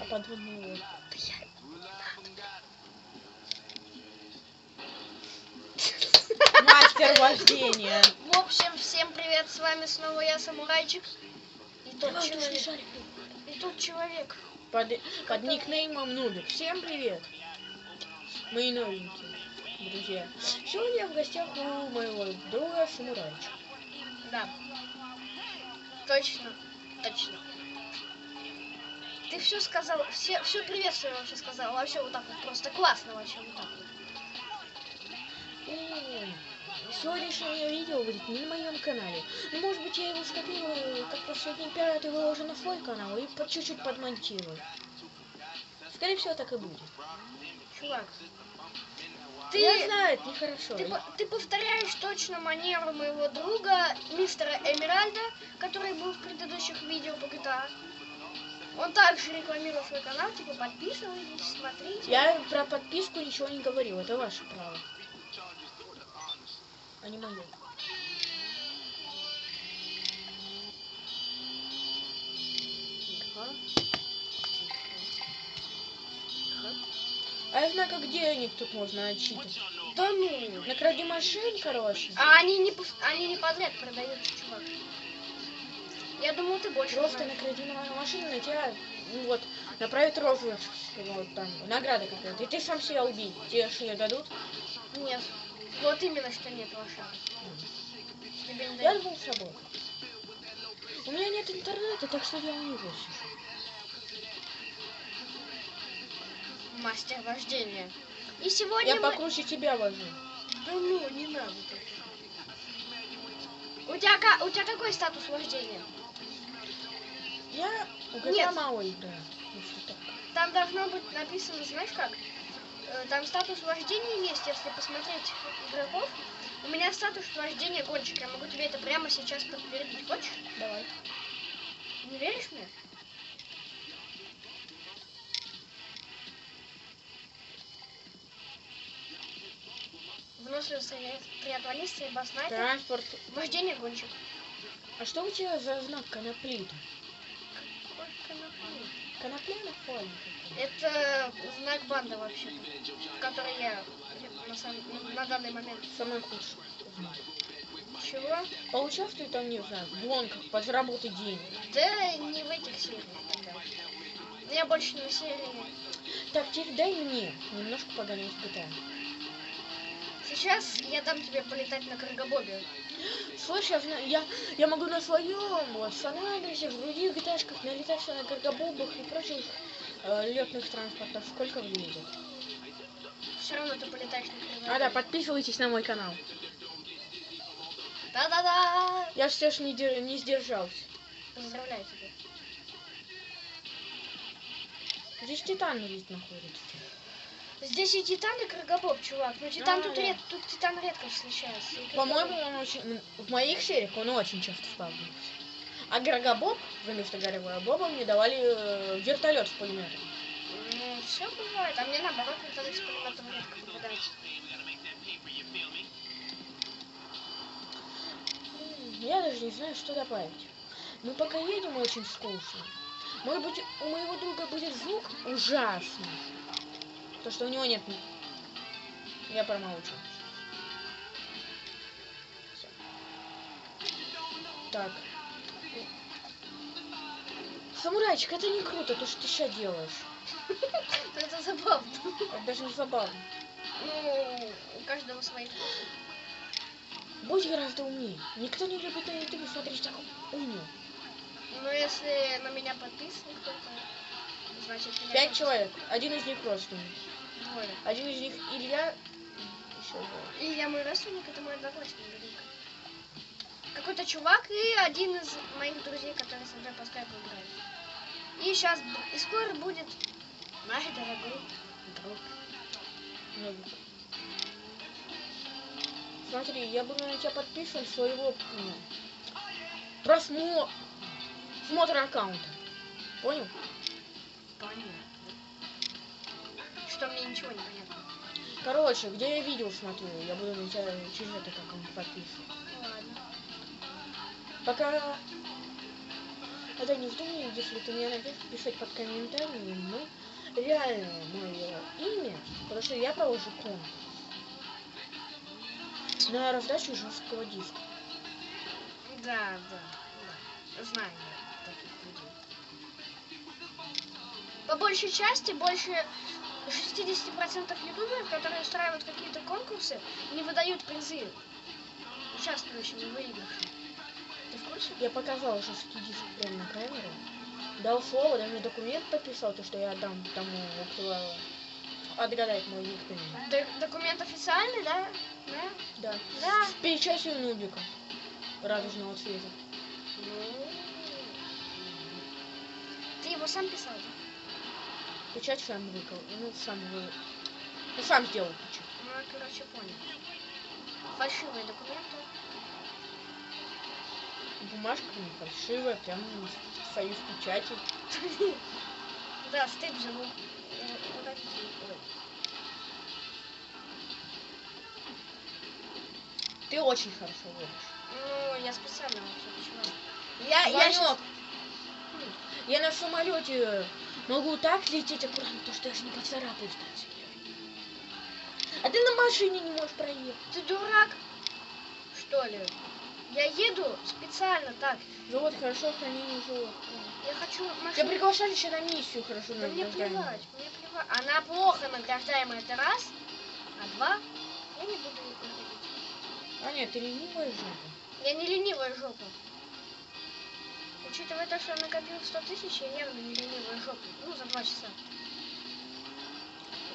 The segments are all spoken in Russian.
А подводный лодка. Мастер вождения. В общем, всем привет, с вами снова я, Самурайчик. И тот человек. И тут человек. Под, под никнеймом Нубик. Всем привет. Мои новенькие друзья. Сегодня я в гостях у моего друга Самурайчика. Да. Точно, точно. Ты все сказал, все, все приветствие вообще сказал. Вообще вот так вот, просто классно вообще вот так вот. Сегодняшнее видео будет не на моем канале. Ну, может быть, я его скопирую, как последний пират, и выложу на свой канал и по чуть-чуть подмонтирую. Скорее всего, так и будет. Чувак, ты, Я знаю, это нехорошо. ты, ты повторяешь точно манеру моего друга, мистера Эмеральда, который был в предыдущих видео по GTA. Он также рекламирует свой канал, типа подписывайтесь, смотрите. Я про подписку ничего не говорил, это ваше право. А не мое. А я знаю, как денег тут можно отчитать. Да ну. На краде машин, короче. А они не, они не подряд продаются, чувак. Я думал, ты больше Просто знаешь. на краде ма- машины на тебя, ну вот, направят розыгрыш, вот там, награда какая-то. И ты сам себя убить. Тебе ж ее дадут? Нет. Вот именно, что нет не Я думал сработает. У меня нет интернета, так что я не сижу. Мастер вождения. И сегодня Я мы... покруче тебя вожу. Да ну, не надо так. У тебя, у тебя какой статус вождения? Я у GTA Нет. мало играю. если так. Там должно быть написано, знаешь как? Э, Там статус вождения есть, если посмотреть игроков. У меня статус вождения гонщик. Я могу тебе это прямо сейчас подтвердить. Хочешь? Давай. Не веришь мне? Выносливый триатлонист, стрельба снайпер, Транспорт. вождение гонщик. А что у тебя за знак конопли-то? Конопля на фоне. Это знак банды вообще, который я на, сам- на данный момент. Худший знак. Чего? Поучаствуй там, не знаю, в гонках, подзаработай денег. Да не в этих сериях тогда. Я больше не в серии. Так, теперь дай мне немножко погонять в GTA. Сейчас я дам тебе полетать на Крыгобобе. Слышь, я, я, я могу на своем, вот, Сан-Андреасе, в других гташках налетать на каргобобах и прочих э, летных транспортов. Сколько влезет? Все равно ты полетаешь на Крыгобобе. А, да, подписывайтесь на мой канал. Да-да-да! Я все ж не, не сдержался. Поздравляю тебя. Здесь Титан лист находится. Здесь и Титан, и Крыгобоб, чувак. Но Титан А, тут, да. ред... тут Титан редко встречается. По-моему, он очень... В моих сериях он очень часто вкладывается. А Гаргобоб, вместо Гарри Боба, мне давали э, вертолет с пулеметом. Ну, все бывает. А мне наоборот вертолет с пулеметом редко попадается. Я даже не знаю, что добавить. Мы пока едем очень скучно. Может быть, у моего друга будет звук ужасный. То, что у него нет... Я промолчу. Всё. Так. Самурайчик, это не круто, то, что ты сейчас делаешь. Это забавно. Это даже не забавно. Ну, у каждого свои. Будь гораздо умнее. Никто не любит на ютубе смотреть такую хуйню. Но если на меня подписан кто-то, значит Пять человек. Один из них родственник. Один из них Илья. Еще двое. И я мой родственник, это мой одноклассник. Какой-то чувак и один из моих друзей, который со мной по скайпу играет. И сейчас, и скоро будет наш дорогой друг. Смотри, я буду на тебя подписан своего ну, просмотра смотр аккаунта. Понял? Понятно. Что мне ничего не понятно. Короче, где я видео смотрю, я буду на тебя через этот аккаунт подписан. Ладно. Пока Это не вздумай, если ты меня найдешь, писать под комментариями, ну, реально мое имя, потому что я положу конкурс на раздачу жесткого диска. Да, да, да. Знаю я таких людей. По большей части, больше 60% ютуберов, которые устраивают какие-то конкурсы, не выдают призы участвующим в выигрыше. Ты в курсе? Я показал жесткий диск прямо на камеру. Дал слово, даже документ подписал, то, что я отдам тому, кто отгадает мой никнейм. Д- документ официальный, да? Да? Да. Да. С печатью нубика. Радужного цвета. Ты его сам писал, да? Печать сам выкол. Ну, сам вы... Ну, сам сделал печать. Ну, я, короче, понял. Фальшивые документы. Бумажка не фальшивая, прям союз печати. Да, стыд же, ну, э. Ты очень хорошо водишь. Ну, я специально вообще почему? Я, я я на самолете могу так лететь аккуратно, потому что я же не поцарапаюсь землей. А ты на машине не можешь проехать. Ты дурак, что ли? Я еду специально так. Завод хорошо хранение животных. Я хочу Тебя машину. приглашали еще на миссию хорошо Да мне плевать, мне плевать. Она плохо награждаемая, это раз. А два, я не буду ее. А нет, ты ленивая жопа. Я не ленивая жопа. Учитывая то, что я накопил 100 тысяч, я не ленивая жопа. Ну, за два часа.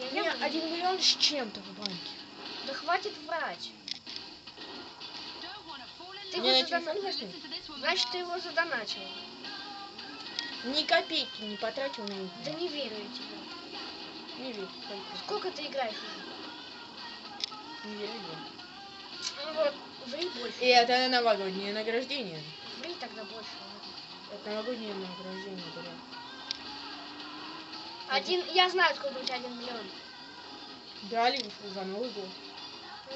Я У меня не- один миллион с чем-то в банке. Да хватит врать. Ты его на телефон задона- возьми? Значит, ты его задоначил. Ни копейки не потратил на них. Да не верю я тебе. Не верю. только. Сколько ты играешь уже? Не верю. Ну вот, ври больше. И это новогоднее награждение. Ври тогда больше. ладно. Это новогоднее награждение, да. Один, я знаю, сколько у тебя один миллион. Дали за Новый год.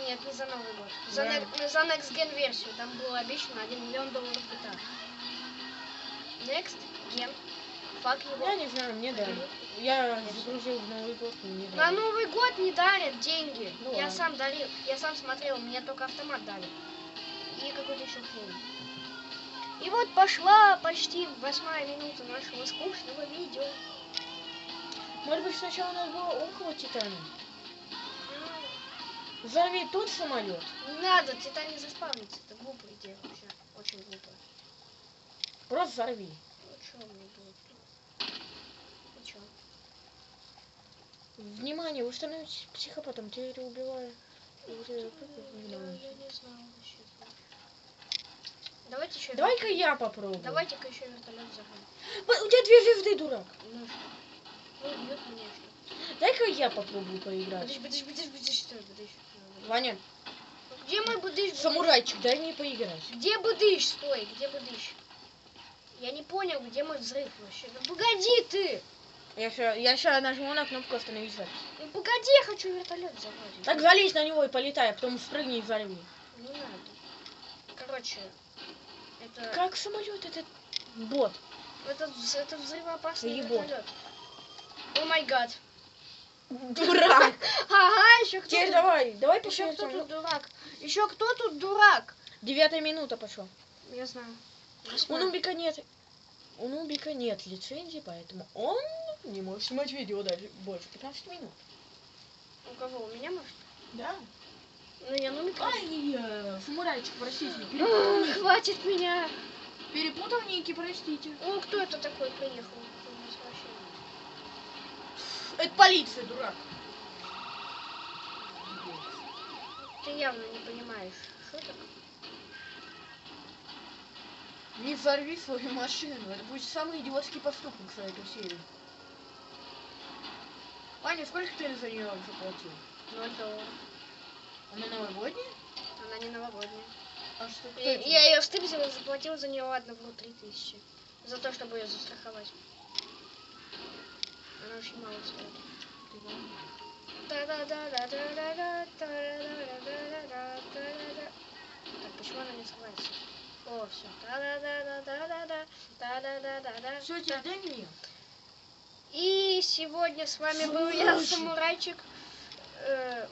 Нет, не за Новый год. За, Да. не- за Next Gen версию. Там было обещано 1 миллион долларов GTA. Next Gen. Фак его. Я не знаю, мне дали. Я загрузил в Новый год, но мне На дали. Новый год не дарят деньги. Ну я ладно. сам дарил, я сам смотрел, мне только автомат дали. И какой-то еще хрень. И вот пошла почти восьмая минута нашего скучного видео. Может быть, сначала надо было около Титана? М, Взорви тот самолет. Не надо, Титан не заспавнится. Это глупая идея вообще. Очень глупая. Просто взорви. Ну что мне было? Внимание, вы становитесь психопатом, тебя убиваю. Вы Я, понимаете? я не знаю вообще. Давайте еще. Давай-ка я попробую. Давайте-ка еще вертолет. Ба- У тебя две звезды, дурак. Ну что? Ну, бьет меня что? Дай-ка я попробую поиграть. Подожди, подожди, подожди, подожди, что это? Подожди. Ваня, Где мой будыш? самурайчик, дай мне поиграть. Где будыш? Стой, где будыш? Я не понял, где мой взрыв вообще. Ну погоди ты! Я сейчас я ща нажму на кнопку остановить запись. Ну погоди, я хочу вертолет взорвать. Так залезь на него и полетай, а потом спрыгни и взорви. Не надо. Короче, это, Как самолет этот бот. это, это взрывоопасный Ебот. вертолет. О май гад. Дурак. Ага, еще кто Теперь тут? давай, давай Еще кто тут дурак? Еще кто тут дурак? Девятая минута пошла. Я знаю. У. Нубика нет. У Нубика нет лицензии, поэтому он не может снимать видео даже больше 15 минут. У кого? У меня может? Да. Ну я ну Ай, э, самурайчик, простите. Хватит меня. Перепутал ники, простите. О, кто это такой приехал? Это полиция, дурак. Ты явно не понимаешь шуток. Не взорви свою машину. Это будет самый идиотский поступок за эту серию. Аня, сколько ты за нее заплатил? Ноль долларов. Она новогодняя? Она не новогодняя. А что кто Я, я ее стыбзил и заплатил за нее одного три тысячи. За то, чтобы ее застраховать. Она очень мало стоит. Так, почему она не скрывается? О, все. Все, теперь дай мне. И сегодня с вами был я, самурайчик. Э,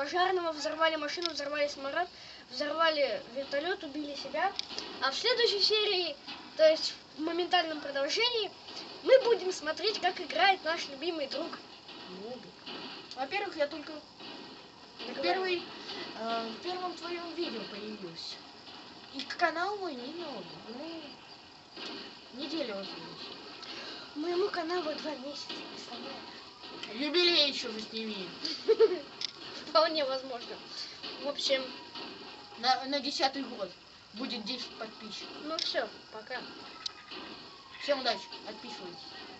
пожарного, взорвали машину, взорвали самолет, взорвали вертолет, убили себя. А в следующей серии, то есть в моментальном продолжении, мы будем смотреть, как играет наш любимый друг. Нубик. Во-первых, я только первый, э, в первом твоем видео появился. И канал мой не новый. Ему неделя возлилась. Моему каналу два месяца, представляешь? Юбилей еще же сними. Вполне возможно. В общем, На, на десятый год будет 10 подписчиков. ну все, пока. Всем удачи, отписывайтесь.